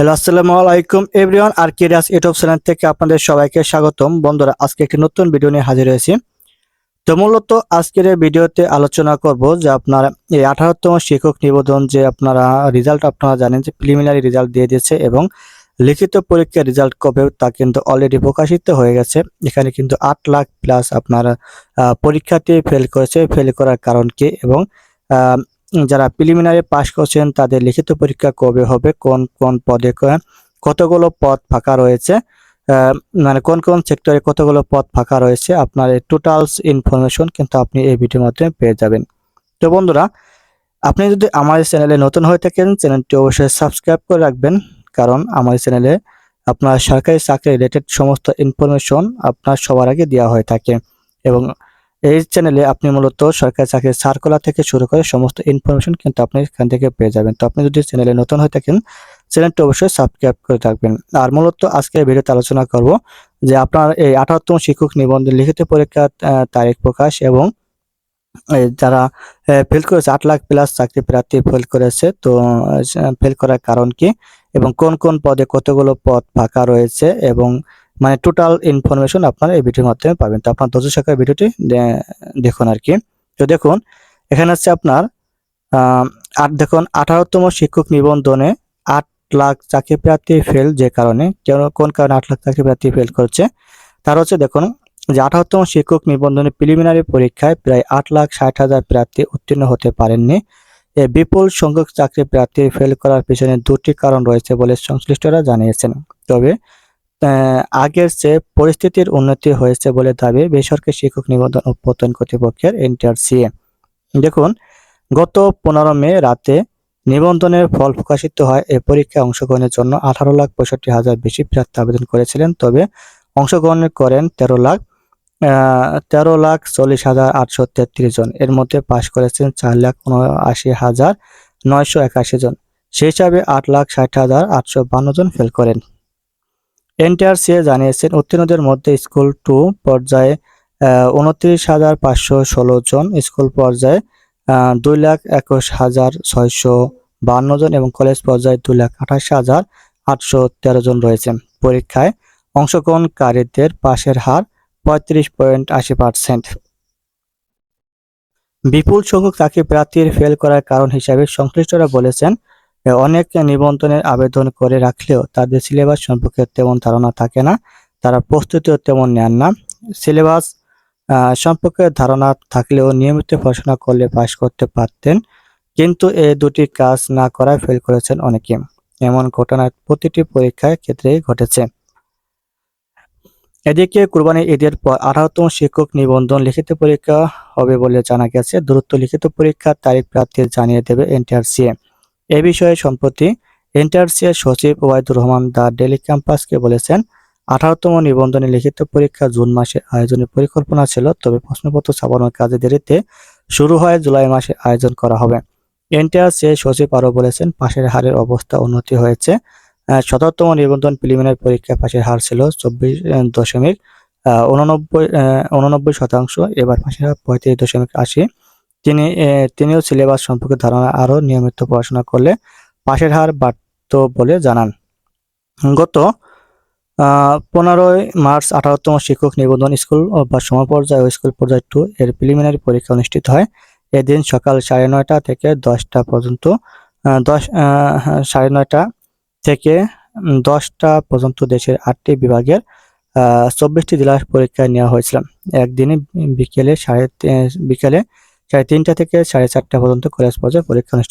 Hello, আসসালামু আলাইকুম everyone, আর কেরিয়াস ইউটিউব চ্যানেল থেকে আপনাদের সবাইকে স্বাগতম। বন্ধুরা, আজকে একটি নতুন ভিডিও নিয়ে হাজির হয়েছি। তো মূলত আজকের এই ভিডিওতে আলোচনা করব যে আপনার এই আঠারোতম শিক্ষক নিবেদন যে আপনারা রেজাল্ট আপনারা জানেন যে প্রিলিমিনারি রেজাল্ট দিয়ে দিয়েছে এবং লিখিত পরীক্ষার রেজাল্ট কবে, তা কিন্তু অলরেডি প্রকাশিত হয়ে গেছে। এখানে কিন্তু আট লাখ প্লাস আপনার পরীক্ষাতে ফেল করেছে। ফেল করার কারণ কি? এবং যারা প্রিলিমিনারি পাস করছেন, তাদের লিখিত পরীক্ষা কবে হবে? কোন কোন পদে কতগুলো পদ ফাঁকা রয়েছে? মানে কোন কোন সেক্টরে কতগুলো পদ ফাঁকা রয়েছে? আপনার এই টোটালস ইনফরমেশন কিন্তু আপনি এই ভিডিওর মাধ্যমে পেয়ে যাবেন। তো বন্ধুরা, আপনি যদি আমার চ্যানেলে নতুন হয়ে থাকেন চ্যানেলটি অবশ্যই সাবস্ক্রাইব করে রাখবেন। কারণ আমার চ্যানেলে আপনার সরকারি চাকরি রিলেটেড সমস্ত ইনফরমেশন আপনার সবার আগে দেওয়া হয়ে থাকে এবং এই চ্যানেলে আপনি মূলত সরকারি চাকরির সার্কুলার থেকে শুরু করে সমস্ত ইনফরমেশন কিন্তু আপনি এখান থেকে পেয়ে যাবেন। তো আপনি যদি চ্যানেলে নতুন হয়ে থাকেন চ্যানেলটি অবশ্যই সাবস্ক্রাইব করে থাকবেন। আর মূলত আজকে ভিডিওতে আলোচনা করব যে আপনার এই আঠারোতম শিক্ষক নিবন্ধন লিখিত পরীক্ষার তারিখ প্রকাশ এবং যারা ফেল করেছে, আট লাখ প্লাস চাকরি প্রার্থী ফেল করেছে, তো ফেল করার কারণ কি এবং কোন কোন পদে কতগুলো পদ ফাঁকা রয়েছে এবং মানে টোটাল ইনফরমেশন আপনারা এই ভিডিওর মাধ্যমে পাবেন। তো আপনার দশ শাখার ভিডিওটি দেখুন আর কি। তো দেখুন, এখানে হচ্ছে আপনার আট, দেখুন, আঠারোতম শিক্ষক নিবন্ধনে আট লাখ চাকরি প্রার্থী ফেল যে কারণে, কেন, কোন কারণে আট লাখ চাকরি প্রার্থী ফেল করছে? তার হচ্ছে দেখুন, যে আঠারোতম শিক্ষক নিবন্ধনে প্রিলিমিনারি পরীক্ষায় প্রায় আট লাখ ষাট হাজার প্রার্থী উত্তীর্ণ হতে পারেননি। এ বিপুল সংখ্যক চাকরি প্রার্থী ফেল করার পিছনে দুটি কারণ রয়েছে বলে সংশ্লিষ্টরা জানিয়েছেন। তবে আগের চেয়ে পরিস্থিতির উন্নতি হয়েছে বলে দাবি বেসরকারি শিক্ষক নিবন্ধন ও কর্তৃপক্ষের এনটিআরসিএ দেখুন, গত পনেরো মে রাতে নিবন্ধনের ফল প্রকাশিত হয়। এই পরীক্ষায় অংশগ্রহণের জন্য আঠারো লাখ পঁয়ষট্টি হাজার বেশি প্রার্থী আবেদন করেছিলেন, তবে অংশগ্রহণ করেন তেরো লাখ তেরো লাখ চল্লিশ হাজার আটশো তেত্রিশ জন। এর মধ্যে পাশ করেছেন চার লাখ উনআশি হাজার নয়শো একাশি জন। সেই হিসাবে আট লাখ ষাট হাজার আটশো বান্ন জন ফেল করেন। এনটিআরসিএ জানিয়েছেন, উত্তীর্ণদের মধ্যে স্কুল টু পর্যায়ে উনত্রিশ হাজার পাঁচশো ষোলো জন, স্কুল পর্যায়ে দুই লাখ একুশ হাজার ছয়শো বান্ন জন এবং কলেজ পর্যায়ে দুই লাখ আঠাশ হাজার আটশো তেরো জন রয়েছে পরীক্ষায় অংশগ্রহণকারীদের পাশের হার পঁয়ত্রিশ পয়েন্ট আশি পার্সেন্ট। বিপুল সংখ্যক চাকরি প্রার্থীর ফেল করার কারণ হিসাবে সংশ্লিষ্টরা বলেছেন অনেক নিবন্ধনের আবেদন করে রাখলেও তাদের সিলেবাস সম্পর্কে তেমন ধারণা থাকে না। তারা প্রস্তুতিও তেমন নেন না। সিলেবাস সম্পর্কে ধারণা থাকলেও নিয়মিত পড়াশোনা করলে পাশ করতে পারতেন, কিন্তু এই দুটি কাজ না করায় ফেল করেছেন অনেকে। এমন ঘটনা প্রতিটি পরীক্ষার ক্ষেত্রেই ঘটেছে। এদিকে কুরবানি ঈদের পর আঠারোতম শিক্ষক নিবন্ধন লিখিত পরীক্ষা হবে বলে জানা গেছে। দূরত্ব লিখিত পরীক্ষার তারিখ প্রার্থী জানিয়ে দেবে এনটিআরসিএ এ বিষয়ে সম্প্রতি এনটিআরসিএ সচিব ওয়াইদুর রহমান দা ডেলি ক্যাম্পাসকে বলেছেন, আঠারোতম নিবন্ধনে লিখিত পরীক্ষা জুন মাসে আয়োজনের পরিকল্পনা ছিল, তবে প্রশ্নপত্র ছাপানোর কাজে দেরিতে শুরু হয় জুলাই মাসে আয়োজন করা হবে। এনটিআরসিএ সচিব আরও বলেছেন, পাশের হারের অবস্থা উন্নতি হয়েছে। শততম নিবন্ধন প্রিলিমিনারি পরীক্ষা পাশের হার ছিল চব্বিশ দশমিক উননব্বই উননব্বই শতাংশ, এবার পাশের হার পঁয়ত্রিশ দশমিক আশি। তিনি তিনিও সিলেবাস সম্পর্কে ধারণা আরও নিয়মিত পড়াশোনা করলে পাশের হার বাড়ত বলে জানান। গত পনেরোই মার্চ আঠারোতম শিক্ষক নিবন্ধন স্কুল বা সমপর্যায় ও স্কুল পর্যায় টু এর প্রিলিমিনারি পরীক্ষা অনুষ্ঠিত হয়। এদিন সকাল সাড়ে নয়টা থেকে দশটা পর্যন্ত দশ সাড়ে নয়টা থেকে দশটা পর্যন্ত দেশের আটটি বিভাগের চব্বিশটি জেলার পরীক্ষা নেওয়া হয়েছিল। একদিনে বিকেলে সাড়ে বিকেলে সাড়ে তিনটা থেকে সাড়ে চারটা পর্যন্ত কলেজ পর্যায়ে পরীক্ষা অনুষ্ঠিত